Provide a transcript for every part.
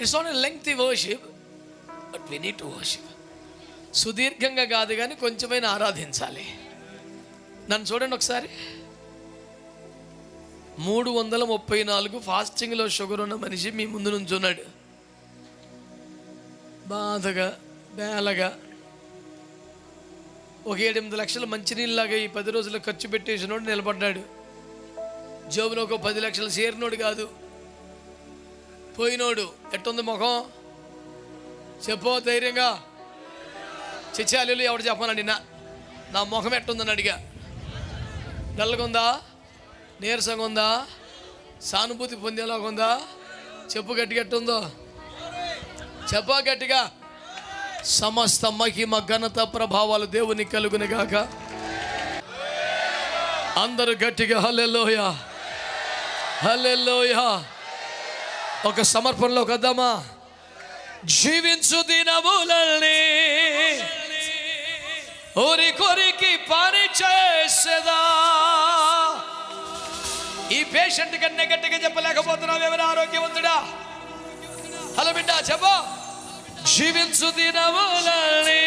It's not a lengthy worship but we need to worship సుదీర్ఘంగా కాదు కానీ కొంచెమైనా ఆరాధించాలి. నన్ను చూడండి ఒకసారి. మూడు వందల ముప్పై నాలుగు ఫాస్టింగ్లో షుగర్ ఉన్న మనిషి మీ ముందు నుంచున్నాడు బాధగా బేలగా ఒక ఏడెనిమిది లక్షల మంచినీళ్ళలాగా ఈ పది రోజులు ఖర్చు పెట్టేసినోడు నిలబడ్డాడు. జోబులో ఒక పది లక్షలు చేరినోడు కాదు. పోయినోడు. ఎట్టుంది ముఖం చెప్పో ధైర్యంగా. చిచ్చాలు ఎవడు చెప్పానండి నా నా ముఖం ఎట్టుందని అడిగా. నల్లగుందా? నీరసంగా ఉందా సానుభూతి పొందేలాగా ఉందా చెప్పు గట్టిగా ఎట్టుందో? చెప్పా గట్టిగా. సమస్త మహిమ ఘనత ప్రభావాలు దేవుని కలుగునిగాక అందరూ గట్టిగా హల్లెలూయ. హల్లెలూయ. ఒక సమర్పణలో కదమ్మా జీవించు దినములని ఊరి కొరికి పని చేసేదా? ఈ పేషెంట్ కన్నా గట్టిగా చెప్పలేకపోతున్నావు ఎవరు ఆరోగ్యవంతుడా? హలో బిడ్డ చెప్పు. జీవించు దినములని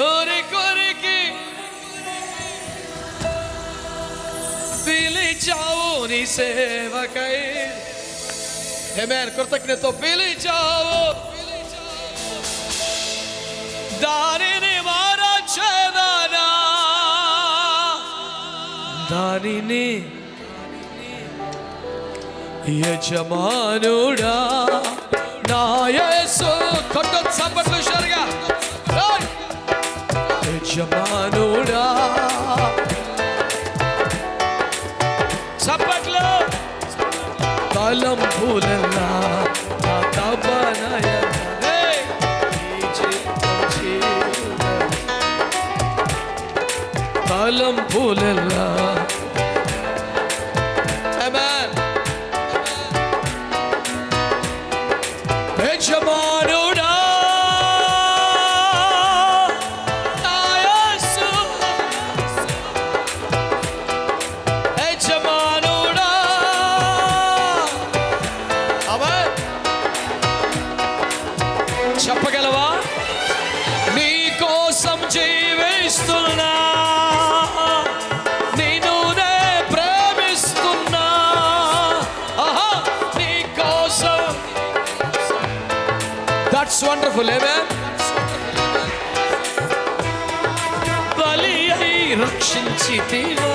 ఊరి కొరికి పిలిచావు నీ సేవకై. ఏమేన్ కృతజ్ఞతో పిలిచావు దానిని మారచేదనా దానిని యజమానుడా నా యేసు కొట్టు చప్పట్లు చెప్పగలవా? నీ కోసం జీవిస్తున్నా నిన్ను నే నీ కోసం వండర్ఫుల్ బలి అయి రక్షించితివా రక్షించితివా?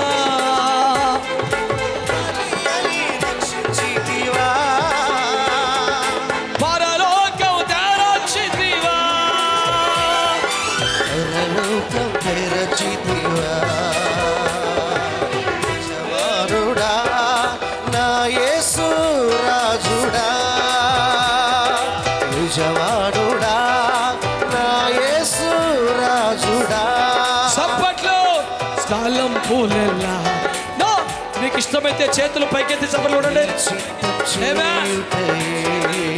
నీకు ఇష్టమైతే చేతులు పైకెత్తి.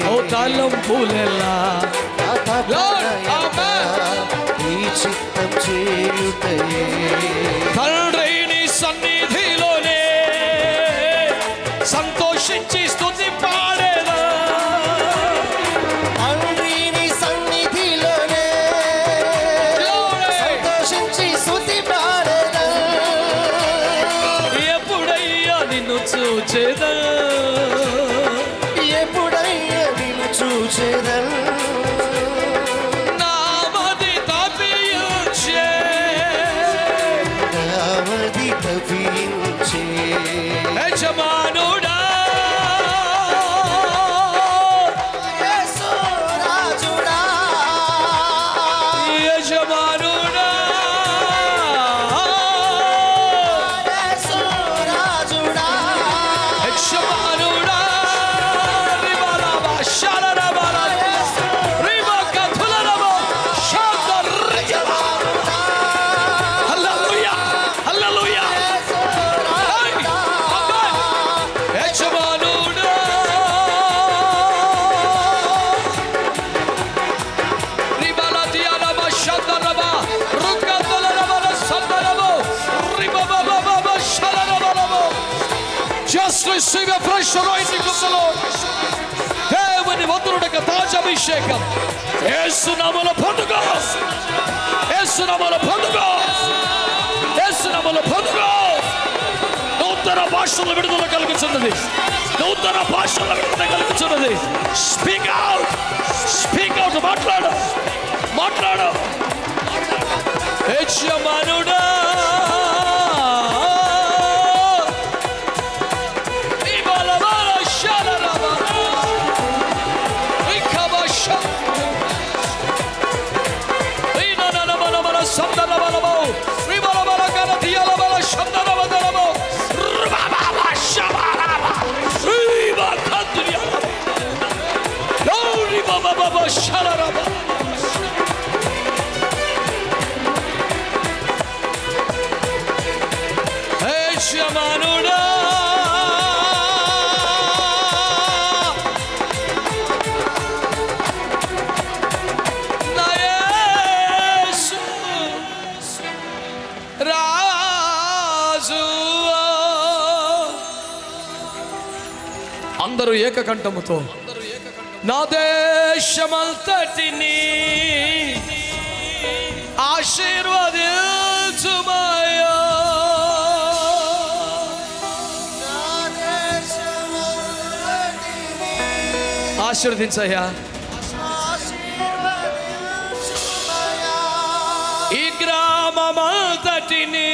ఓ తాళం పూలెల్లా తండ్రి నీ సన్నిధిలోనే చూచెదన్. నామది తప్పించే నామది తప్పించే. యజమానుడా. యజమానుడా శరరబలబ Just receive a fresh anointing of the Lord. Hey! రాజాభిషేకం ఏసునామలో పొందుకో. ఏసునామలో పొందుకో ఏసునామలో పొందుకో. నూతన భాషల విడుదల కలుగుతున్నది నూతన భాషల విడుదల కలుగుతున్నది స్పీక్ అవుట్ స్పీక్ అవుట్ మాట్లాడు. మాట్లాడు. యజమానుడా గౌరి బబబబ శరరబ. యజమానుడా నా యేసు రాజువా. అందరూ ఏకకంఠముతో నా దేశమంతటిని ఆశీర్వదించుమయ్యా. ఆశీర్వదించయ్యా. ఈ గ్రామమంతటిని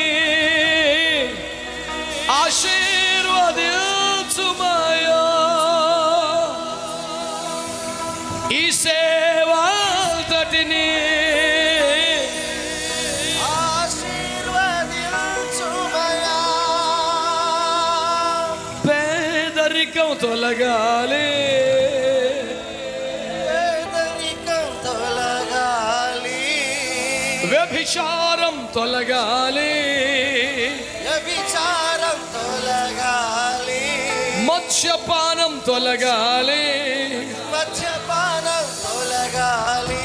పేదరికం తొలగాలి. వ్యభిచారం తొలగాలి. విచారం తొలగాలి. మత్స్యపానం తొలగాలి. మద్యపానం తొలగాలి.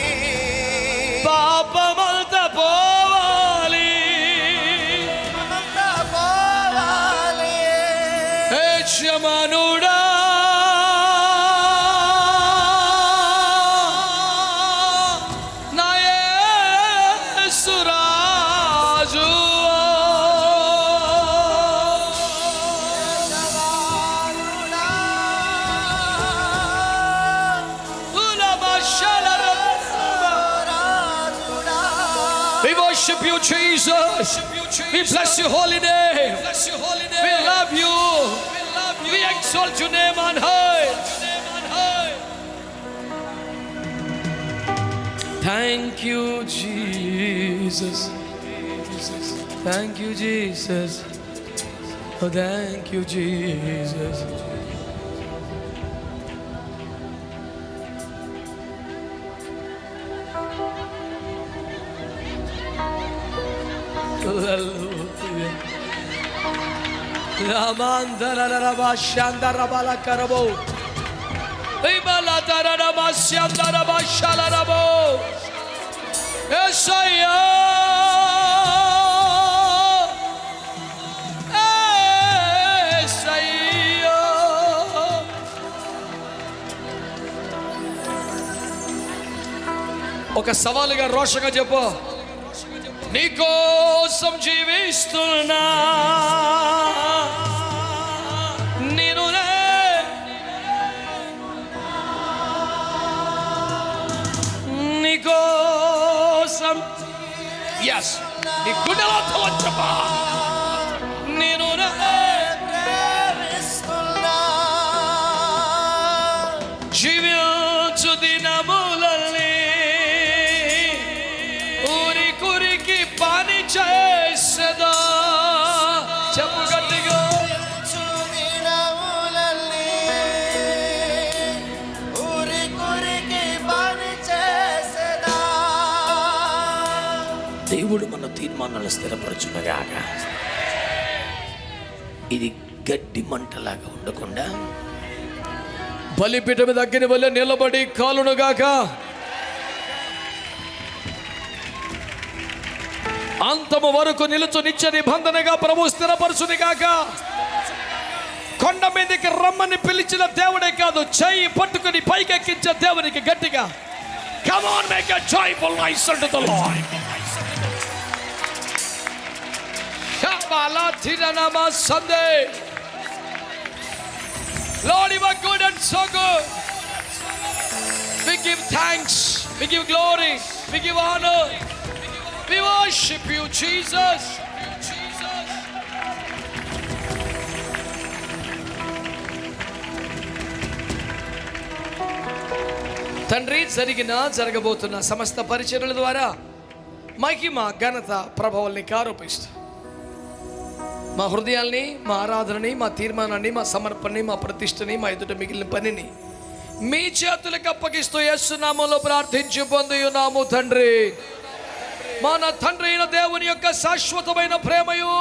Jesus. We bless your holy name. We love you. We exalt your name on high. Thank you, Jesus. Thank you, Jesus. Oh, thank you, Jesus. Hallelujah. Ramandarabashandarabalakarabo. Ibalatarabashandarabashalarabo. Esaya. Esaya. ఒక సవాలుగా రోషగా చెప్పు నీకోసం జీవిస్తున్నా. నేను నీకోసం ఎస్ నీ గుండెలతో చెప్పా మన స్థిరపరచునగాక ఇది గడ్డి మంటలాగా ఉండకుండా. బలిపీఠం దగ్గర వల్ల నిలబడి కాలునుగాక అంతము వరకు నిలుచు నిత్య నిబంధనగా ప్రభు స్థిరపరచునిగాక కొండ మీదకి రమ్మని పిలిచిన దేవుడే కాదు చెయ్యి పట్టుకుని పైకెక్కించే దేవునికి గట్టిగా. Come on make a joyful noise unto the Lord. Tiranama Sunday Lord you are good and so good We give thanks we give glory we give honor we worship you Jesus తండ్రి జరిగిన జరగబోతున్న సమస్త పరిచర్యల ద్వారా మహిమ ఘనత ప్రభావాల్ని ఆరోపిస్తూ మా హృదయాల్ని మా ఆరాధనని మా తీర్మానాన్ని మా సమర్పణని మా ప్రతిష్టని మా ఎదుట మిగిలిన పనిని మీ చేతులకు అప్పగిస్తూ యేసునామంలో ప్రార్థించి పొందుయున్నాము తండ్రి. మన తండ్రి అయిన దేవుని యొక్క శాశ్వతమైన ప్రేమయు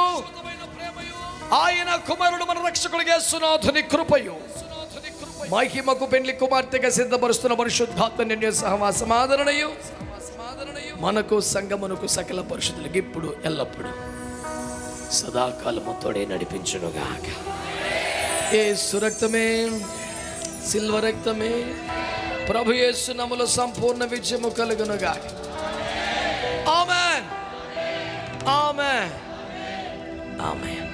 ఆయన కుమారుడు మన రక్షకుడు యేసునాథుని కృపయు. మహిమకు పెళ్ళి కుమార్తెగా సిద్ధపరుస్తున్న పరిశుద్ధాత్మ నిన్య సహవాసమాదరణయు మనకు సంగమునకు సకల పరిశుద్ధులకు ఇప్పుడు ఎల్లప్పుడు. సదాకాలము తోడే నడిపించునుగాక. ఏ సురక్తమే సిల్వ రక్తమే ప్రభు యేసు నముల సంపూర్ణ విజయము కలుగునుగాక. ఆమెన్. ఆమెన్. ఆమెన్.